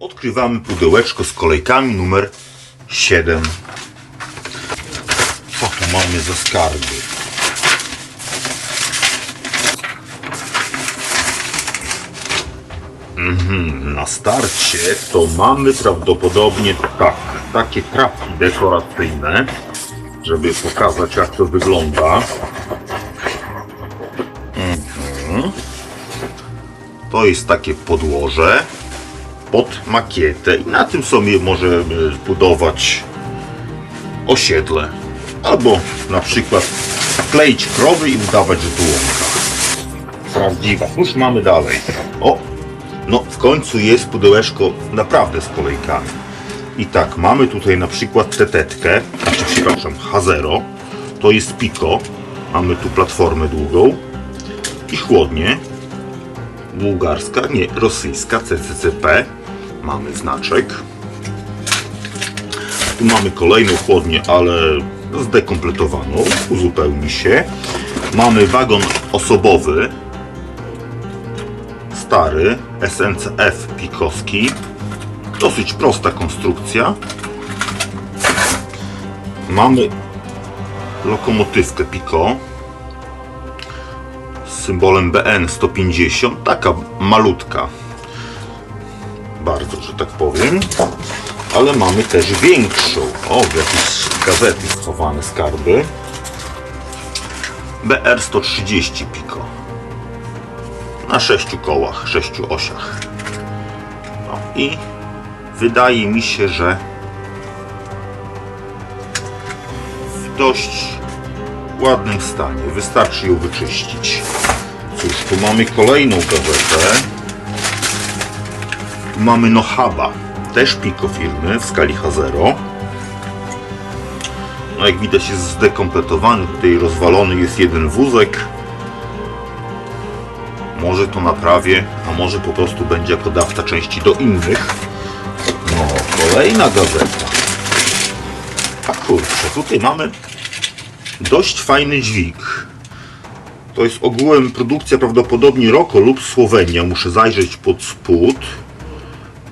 Odkrywamy pudełeczko z kolejkami numer 7. Co tu mamy za skarby? Mhm, na starcie to mamy prawdopodobnie tak, takie trapki dekoracyjne, żeby pokazać jak to wygląda. Mhm. To jest takie podłoże pod makietę i na tym sobie możemy zbudować osiedle. Albo na przykład kleić krowy i udawać, że tu łąka. Prawdziwa. Już mamy dalej. O, no w końcu jest pudełeczko naprawdę z kolejkami. I tak, mamy tutaj na przykład tetetkę, znaczy przepraszam, Hazero. To jest Pico. Mamy tu platformę długą i chłodnie. Bułgarska, nie, rosyjska, CCCP. Mamy znaczek. Tu mamy kolejną chłodnię, ale zdekompletowaną. Uzupełni się. Mamy wagon osobowy. Stary SNCF Pikowski. Dosyć prosta konstrukcja. Mamy lokomotywkę Pico z symbolem BN 150. Taka malutka. Bardzo, że tak powiem. Ale mamy też większą. O, w jakieś gazety schowane skarby. BR 130 Pico. Na sześciu kołach, sześciu osiach. No i wydaje mi się, że w dość ładnym stanie. Wystarczy ją wyczyścić. Cóż, tu mamy kolejną gazetę. Mamy Nohaba, też Pico firmy w skali H0. No jak widać jest zdekompletowany, tutaj rozwalony jest jeden wózek. Może to naprawię, a może po prostu będzie jako dawca części do innych. No, kolejna gazeta. A kurczę, tutaj mamy dość fajny dźwig. To jest ogółem produkcja prawdopodobnie Roko lub Słowenia. Muszę zajrzeć pod spód.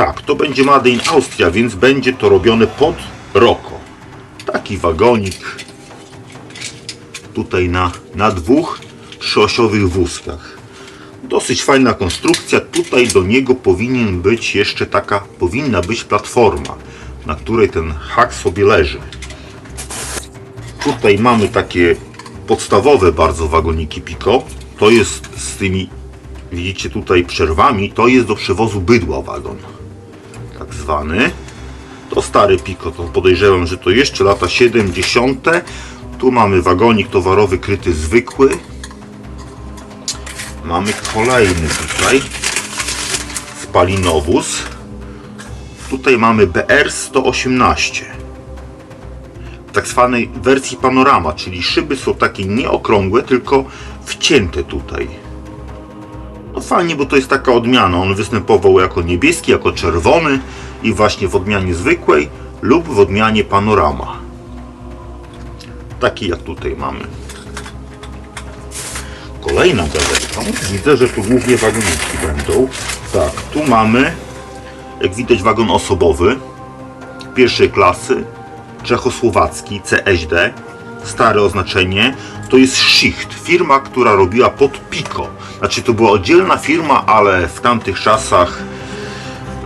Tak, to będzie Made in Austria, więc będzie to robione pod Roko. Taki wagonik. Tutaj na, na dwóch trzyosiowych wózkach. Dosyć fajna konstrukcja. Tutaj do niego powinien być jeszcze taka, powinna być platforma, na której ten hak sobie leży. Tutaj mamy takie podstawowe bardzo wagoniki Pico. To jest z tymi, widzicie tutaj przerwami, to jest do przewozu bydła wagon. To stary Pico, to podejrzewam, że to jeszcze lata 70. Tu mamy wagonik towarowy kryty zwykły. Mamy kolejny tutaj spalinowóz. Tutaj mamy BR 118 w tak zwanej wersji panorama, czyli szyby są takie nieokrągłe, tylko wcięte tutaj. No fajnie, bo to jest taka odmiana. On występował jako niebieski, jako czerwony i właśnie w odmianie zwykłej lub w odmianie panorama. Taki jak tutaj mamy. Kolejna gazetka. Widzę, że tu głównie wagoniki będą. Tak, tu mamy, jak widać, wagon osobowy pierwszej klasy czechosłowacki CSD, stare oznaczenie, to jest Schicht, firma, która robiła pod Pico. Znaczy to była oddzielna firma, ale w tamtych czasach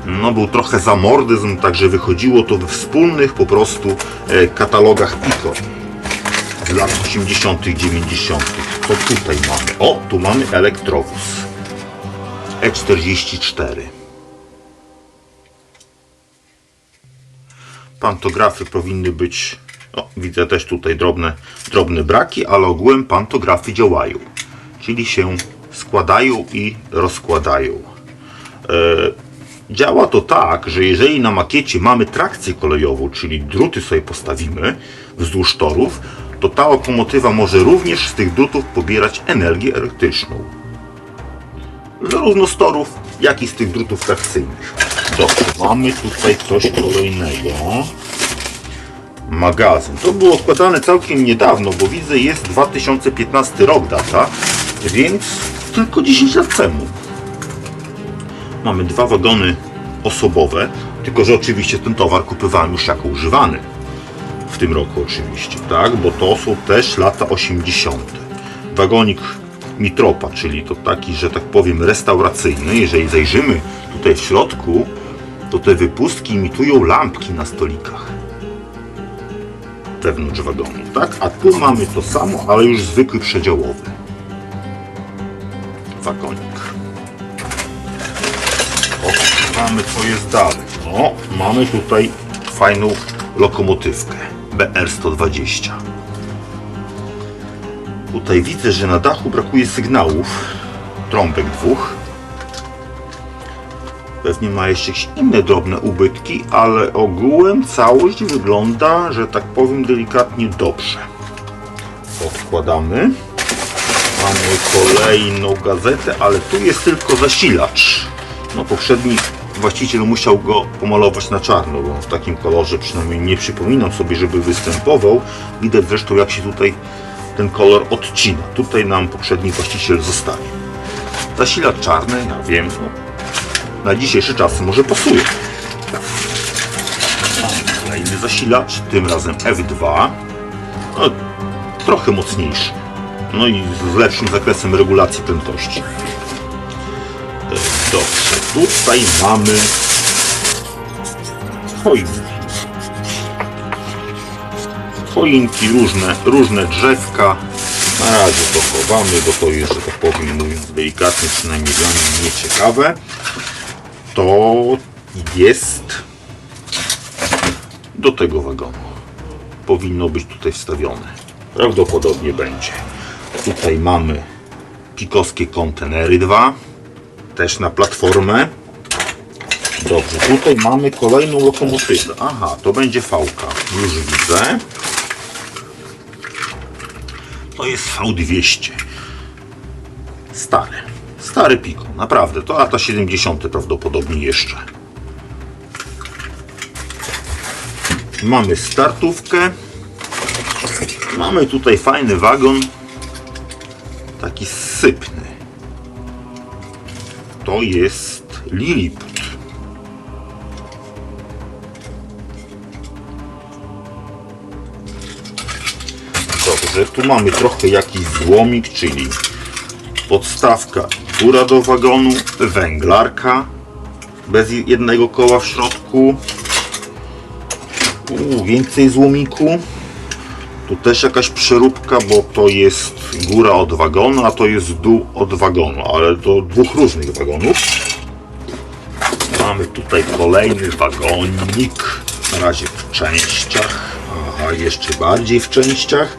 no był trochę zamordyzm, także wychodziło to we wspólnych po prostu e, katalogach Pico z lat 80 90 Co tutaj mamy? O, tu mamy elektrowóz E44 pantografy powinny być, o, widzę też tutaj drobne, drobne braki, ale ogółem pantografy działają, czyli się składają i rozkładają. E, działa to tak, że jeżeli na makiecie mamy trakcję kolejową, czyli druty sobie postawimy wzdłuż torów, to ta lokomotywa może również z tych drutów pobierać energię elektryczną. Zarówno z torów, jak i z tych drutów trakcyjnych. Dobrze, mamy tutaj coś kolejnego. Magazyn. To było składane całkiem niedawno, bo widzę jest 2015 rok data, więc tylko 10 lat temu. Mamy dwa wagony osobowe, tylko że oczywiście ten towar kupywałem już jako używany. W tym roku oczywiście, tak? Bo to są też lata 80. Wagonik Mitropa, czyli to taki, że tak powiem, restauracyjny. Jeżeli zajrzymy tutaj w środku, to te wypustki imitują lampki na stolikach wewnątrz wagonu, tak? A tu mamy to samo, ale już zwykły przedziałowy wagonik. Mamy co jest dalej. No, mamy tutaj fajną lokomotywkę BR-120. Tutaj widzę, że na dachu brakuje sygnałów. Trąbek dwóch. Pewnie ma jeszcze jakieś inne drobne ubytki, ale ogółem całość wygląda, że tak powiem, delikatnie dobrze. Odkładamy. Mamy kolejną gazetę, ale tu jest tylko zasilacz. No poprzedni właściciel musiał go pomalować na czarno, bo w takim kolorze przynajmniej nie przypominam sobie, żeby występował. Widać zresztą jak się tutaj ten kolor odcina. Tutaj nam poprzedni właściciel zostawił. Zasilacz czarny, ja wiem, no, na dzisiejsze czasy może pasuje. Kolejny zasilacz, tym razem F2. No, trochę mocniejszy. No i z lepszym zakresem regulacji prędkości. Dobrze, tutaj mamy choinki. Choinki, różne, różne drzewka. Na razie to chowamy, bo to jest, że tak powiem, mówiąc delikatnie, przynajmniej dla mnie nieciekawe. To jest do tego wagonu. Powinno być tutaj wstawione. Prawdopodobnie będzie. Tutaj mamy pikowskie kontenery dwa, też na platformę. Dobrze, tutaj mamy kolejną lokomotywę. Aha, to będzie fałka. Już widzę. To jest V200. Stare. Stary piko, naprawdę. To lata 70. prawdopodobnie jeszcze. Mamy startówkę. Mamy tutaj fajny wagon. Taki sypny. To jest Lilliput. Dobrze, tu mamy trochę jakiś złomik, czyli podstawka góra do wagonu, węglarka bez jednego koła w środku. Więcej złomiku. Tu też jakaś przeróbka, bo to jest góra od wagonu, a to jest dół od wagonu, ale to dwóch różnych wagonów. Mamy tutaj kolejny wagonik, na razie w częściach, aha, jeszcze bardziej w częściach.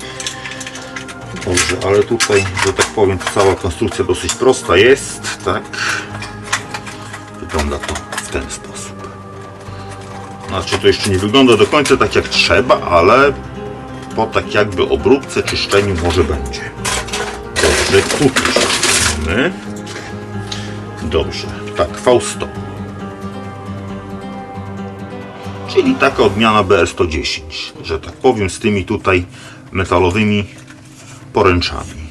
Dobrze, ale tutaj, że tak powiem, cała konstrukcja dosyć prosta jest, tak? Wygląda to w ten sposób. Znaczy to jeszcze nie wygląda do końca tak jak trzeba, ale po tak jakby obróbce, czyszczeniu może będzie. Jeszcze mamy. Dobrze, tak, Fausto. Czyli taka odmiana BR110, że tak powiem, z tymi tutaj metalowymi poręczami.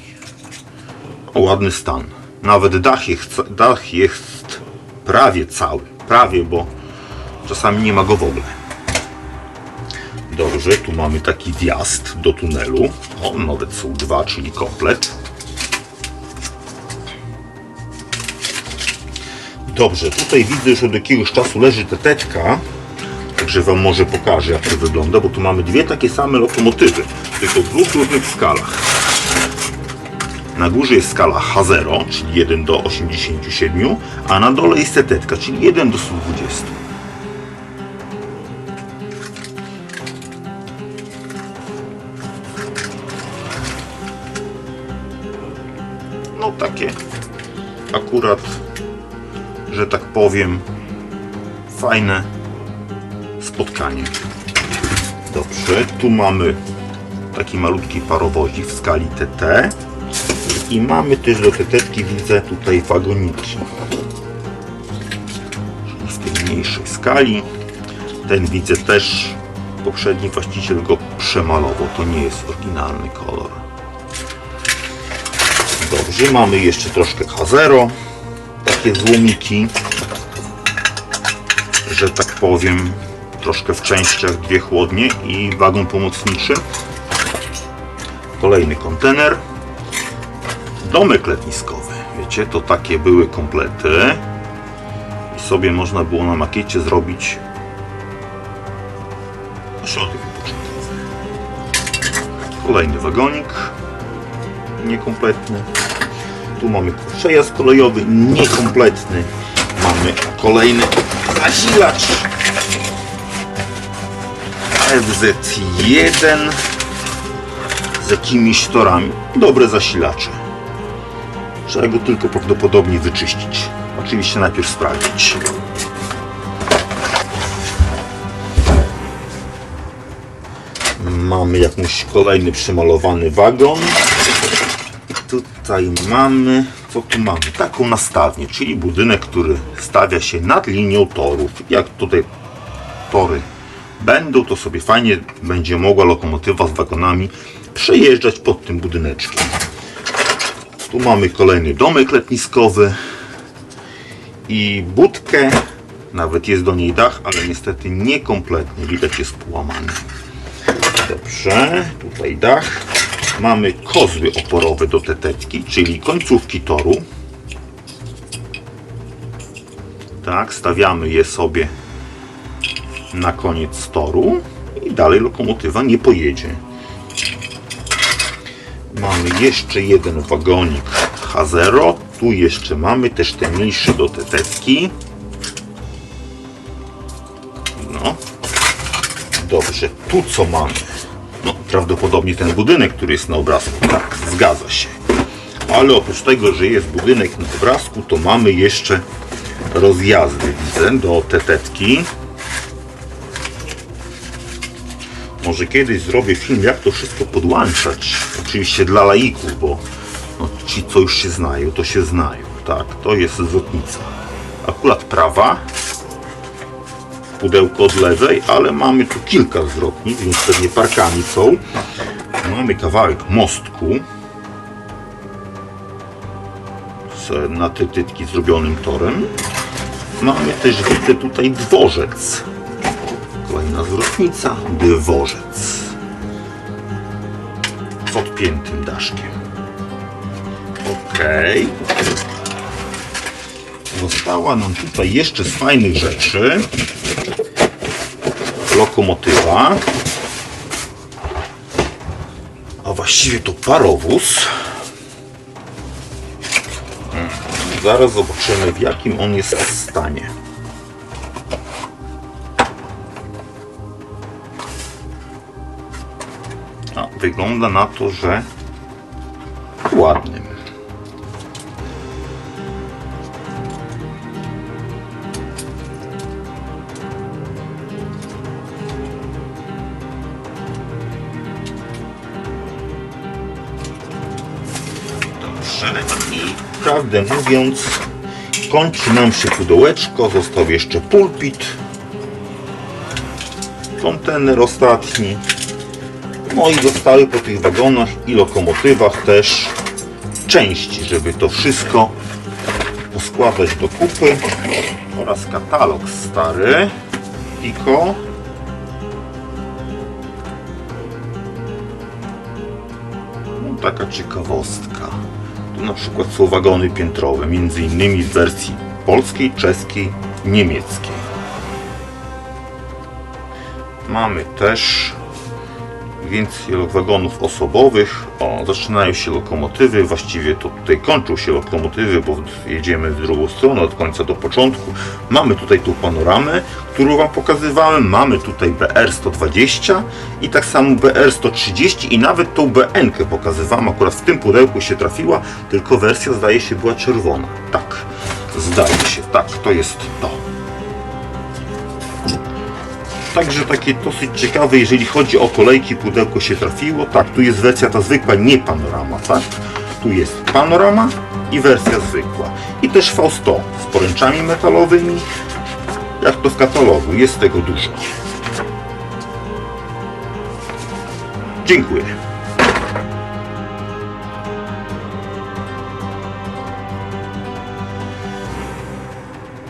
O, ładny stan. Nawet dach jest, dach jest prawie cały. Prawie, bo czasami nie ma go w ogóle. Dobrze, tu mamy taki wjazd do tunelu. O, nawet są dwa, czyli komplet. Dobrze, tutaj widzę, że od jakiegoś czasu leży tetetka. Także Wam może pokażę, jak to wygląda, bo tu mamy dwie takie same lokomotywy, tylko w dwóch różnych skalach. Na górze jest skala H0, czyli 1 do 87, a na dole jest setetka, czyli 1 do 120. No takie akurat, że tak powiem, fajne spotkanie. Dobrze, tu mamy taki malutki parowozik w skali TT i mamy też do TT widzę tutaj wagoniki w tej mniejszej skali. Ten widzę też poprzedni właściciel go przemalował, to nie jest oryginalny kolor. Dobrze, mamy jeszcze troszkę K0, takie złomiki. że tak powiem, troszkę w częściach dwie chłodnie i wagon pomocniczy. Kolejny kontener. Domek letniskowy. Wiecie, to takie były komplety. I sobie można było na makiecie zrobić ośrodek wypoczynkowy. Kolejny wagonik. Niekompletny. Tu mamy przejazd kolejowy niekompletny. Mamy kolejny zasilacz FZ1 z jakimiś torami. Dobre zasilacze. Trzeba go tylko prawdopodobnie wyczyścić. Oczywiście najpierw sprawdzić. Mamy jakiś kolejny przemalowany wagon. Tutaj mamy, co tu mamy? Taką nastawnię, czyli budynek, który stawia się nad linią torów. Jak tutaj tory będą, to sobie fajnie będzie mogła lokomotywa z wagonami przejeżdżać pod tym budyneczkiem. Tu mamy kolejny domek letniskowy i budkę. Nawet jest do niej dach, ale niestety niekompletnie. Widać jest połamany. Dobrze, tutaj dach. Mamy kozły oporowe do teteczki, czyli końcówki toru. Tak, stawiamy je sobie na koniec toru i dalej lokomotywa nie pojedzie. Mamy jeszcze jeden wagonik H0. Tu jeszcze mamy też te mniejsze do teteczki. No. Dobrze, tu co mamy? Prawdopodobnie ten budynek, który jest na obrazku. Tak, zgadza się. Ale oprócz tego, że jest budynek na obrazku, to mamy jeszcze rozjazdy, widzę, do tetetki. Może kiedyś zrobię film, jak to wszystko podłączać. Oczywiście dla laików, bo no, ci, co już się znają, to się znają. Tak, to jest zwrotnica. Akurat prawa, pudełko od lewej, ale mamy tu kilka zwrotnic, więc pewnie parkami są. Mamy kawałek mostku z na te tytki zrobionym torem. Mamy też widzę tutaj dworzec. Kolejna zwrotnica, dworzec. Z odpiętym daszkiem. Okej. Została nam tutaj jeszcze z fajnych rzeczy lokomotywa. A właściwie to parowóz. Hmm, Zaraz zobaczymy w jakim on jest stanie. A, wygląda na to, że ładnym. Prawdę mówiąc, kończy nam się pudełeczko. Został jeszcze pulpit. Kontener ostatni. No i zostały po tych wagonach i lokomotywach też części, żeby to wszystko poskładać do kupy. Oraz katalog stary. Pico. No, taka ciekawostka. Na przykład są wagony piętrowe, między innymi w wersji polskiej, czeskiej, niemieckiej. Mamy też więcej wagonów osobowych. O, zaczynają się lokomotywy, właściwie to tutaj kończą się lokomotywy, bo jedziemy w drugą stronę, od końca do początku. Mamy tutaj tą panoramę, którą Wam pokazywałem. Mamy tutaj BR-120 i tak samo BR-130 i nawet tą BN-kę pokazywałem. Akurat w tym pudełku się trafiła, tylko wersja zdaje się była czerwona. Tak, zdaje się, tak, to jest to. Także takie dosyć ciekawe, jeżeli chodzi o kolejki, pudełko się trafiło. Tak, tu jest wersja ta zwykła, nie panorama, tak? Tu jest panorama i wersja zwykła. I też V100 z poręczami metalowymi, jak to w katalogu, jest tego dużo. Dziękuję.